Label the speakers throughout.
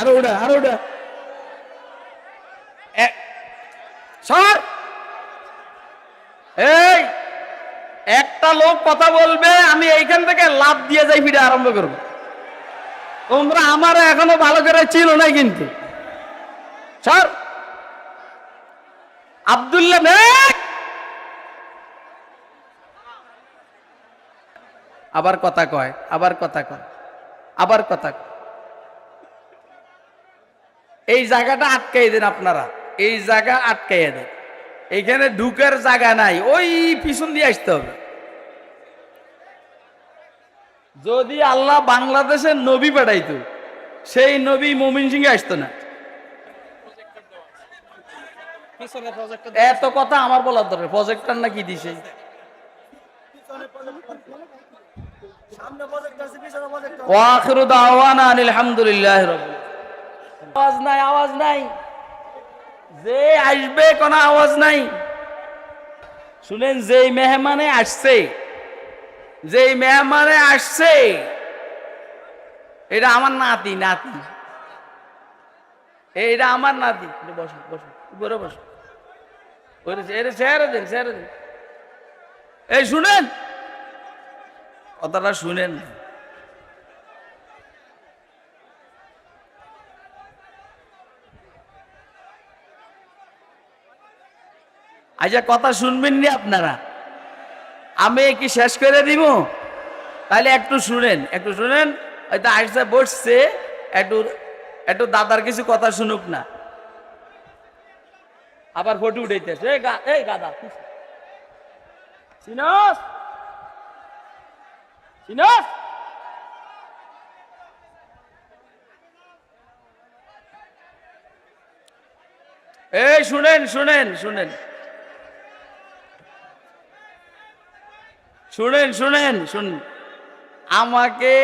Speaker 1: আরও ওটা আরও ওটা সর। এই, একটা লোক কথা বলবে, আমি এইখান থেকে লাভ দিয়ে যাই, ফিরে আরম্ভ করব। তোমরা আমার এখনও ভালো করে ছিল না কিন্তু। সর। আব্দুল্লাহ আবার কথা কয়, আবার কথা কয়, আবার কথা কয়। এই জায়গাটা আটকাই দেন আপনারা। এই জায়গা আটকাই দেন। এইখানে ঢুকার জায়গা নাই ওই পিছন দিয়ে আসতে হবে। যদি আল্লাহ বাংলাদেশের নবী পাঠাইতো সেই নবী মমিন সিংহে আসতো না। এত কথা আমার বলার দরকার প্রজেক্টর না কি দিছে? ওয়াখিরু দাওয়ানা আনিল হামদুলিল্লাহ রাব্বিল আওয়াজ নাই আওয়াজ নাই। যে আসবে কোনো আওয়াজ নাই। শুনেন, যেই মেহমানে আসছে, যেই মেহমানে আসছে, এটা আমার নাতি নাতি। এইটা আমার নাতি। বসো বসো উপরে বসো চেহারা দেন এই শুনেন, কথাটা শুনেন আচ্ছা কথা শুনবেন নি আপনারা? আমি কি শেষ করে দিব? তাহলে একটু শুনেন একটু শুনেন। হয়তো আইসা বসছে, একটু একটু দাদার কিছু কথা শুনুক না। আবার ফটো উঠাইতেছে এই গাদা। চিনস চিনস এই, শুনেন শুনেন শুনেন। শুনেন শুনেন শুনেন। আমাকে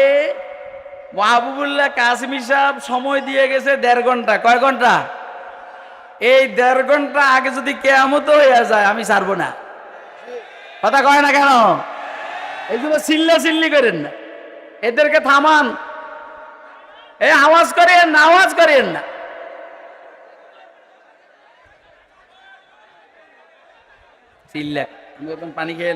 Speaker 1: মাহবুবুল্লাহ কাশ্মীর সাহেব সময় দিয়ে গেছে দেড় ঘণ্টা। কয় ঘণ্টা? এই দেড় ঘণ্টা আগে যদি কেয়ামত হয়ে যায়, আমি ছাড়বো না। কথা কয় না কেন? এগুলো চিল্লা চিল্লি করেন না। এদেরকে থামান। এ আওয়াজ করেন না, আওয়াজ করেন না। এখন পানি খেয়ে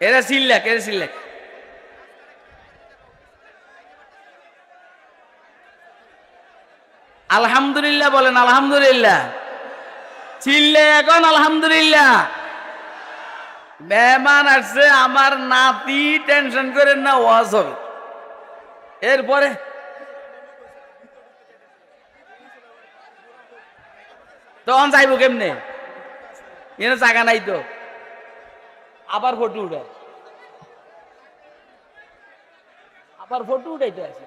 Speaker 1: এরা সিল্লাক এরা সিল্লাক আলহামদুলিল্লাহ বলেন, আলহামদুলিল্লাহ। চিল্লে এখন আলহামদুলিল্লাহ। মেহমান আসছে, আমার নাতি টেনশন করেন না, ওয়াজ হবে। এরপরে তখন যাইব কেমনে? এনে জায়গা নাই তো। আবার ফটো উঠে আবার ফটো উঠাইতে আছে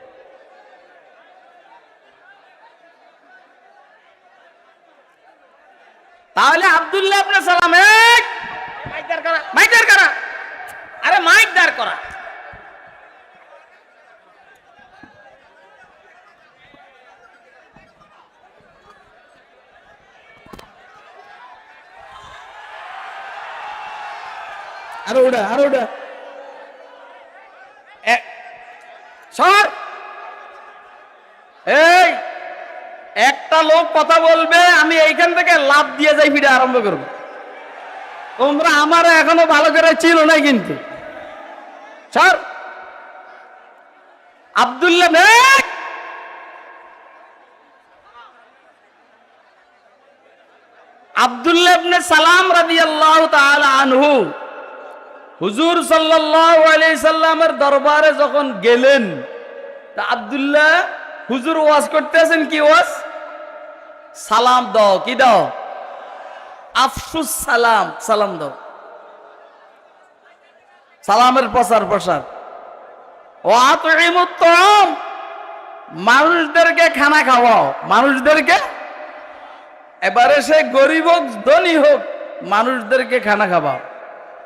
Speaker 1: তাহলে আব্দুল্লাহ আপনার সালাম, এই! মাইক দাঁড় করা? আরে মাইক দাঁড় করা। আরও ওটা আরও ওটা সর। এই একটা লোক কথা বলবে, আমি এইখান থেকে লাভ দিয়ে যাই, ফিরে আরম্ভ করব। তোমরা আমার এখনও ভালো করে ছিল না কিন্তু। সর আব্দুল্লাহ তাআলা আনহু, হুজুর দরবারে যখন গেলেন আব্দুল্লাহ হুজুর ওয়াজ করতেছেন কি ওয়াজ? সালাম দাও, কি দাও? আফসুস সালাম সালাম দাও। সালামের প্রচার, প্রসার। ও আতম মানুষদেরকে খানা খাওয়াও। মানুষদেরকে? এবারে সে গরিব হোক, ধনী হোক, মানুষদেরকে খানা খাওয়াও।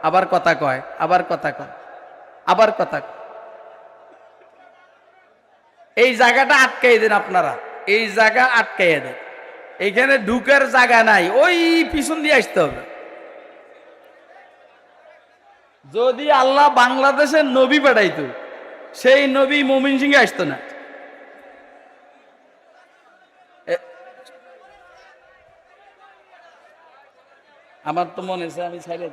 Speaker 1: আবার কথা কয়, আবার কথা কয়, আবার কথা কয়। এই জায়গাটা আটকাই দেন আপনারা, এই জায়গা আটকাইয়ে দেন। এখানে ঢুকার জায়গা নাই, ওই পিছন দিয়ে আসতে হবে। যদি আল্লাহ বাংলাদেশের নবী পাঠাইতো, সেই নবী মোমিন সিং আসতো না। আমার তো মনে আছে, আমি ছাইড়ে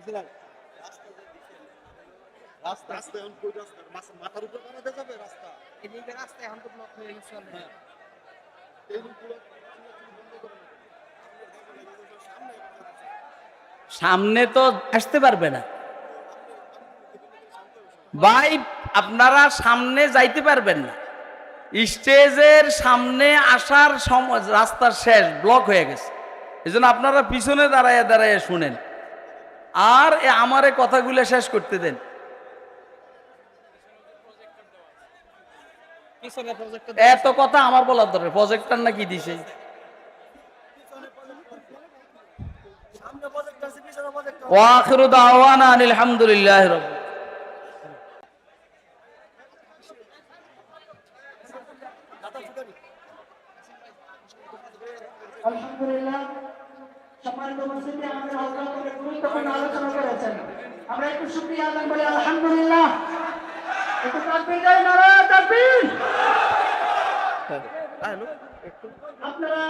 Speaker 2: বুঝলেন? রাস্তা রাস্তা। এখন কই রাস্তা? মাথার উপরে বানাতে যাবে রাস্তা?
Speaker 3: এদিকে রাস্তায় এখন তো ব্লক হয়ে গেছে।
Speaker 2: এই সামনে
Speaker 1: তো আসতে পারবে না। ভাই আপনারা সামনে যাইতে পারবেন না। স্টেজের সামনে আসার সম- রাস্তার শেষ ব্লক হয়ে গেছে। এই জন্য আপনারা পিছনে দাঁড়ায় দাঁড়ায় শুনেন। আর এ আমার এই কথাগুলো শেষ করতে দেন। এত কথা আমার বলার দরকার প্রজেক্টর নাকি দিছে? ওয়াখিরু দাওয়ানা আনিল হামদুলিল্লাহি রাব্বিল
Speaker 4: আলহামদুলিল্লাহ। আমরা একটু শুকরিয়া আদান করি আলহামদুলিল্লাহ। একটু নারা তাকবীর। হ্যাঁ, আপনারা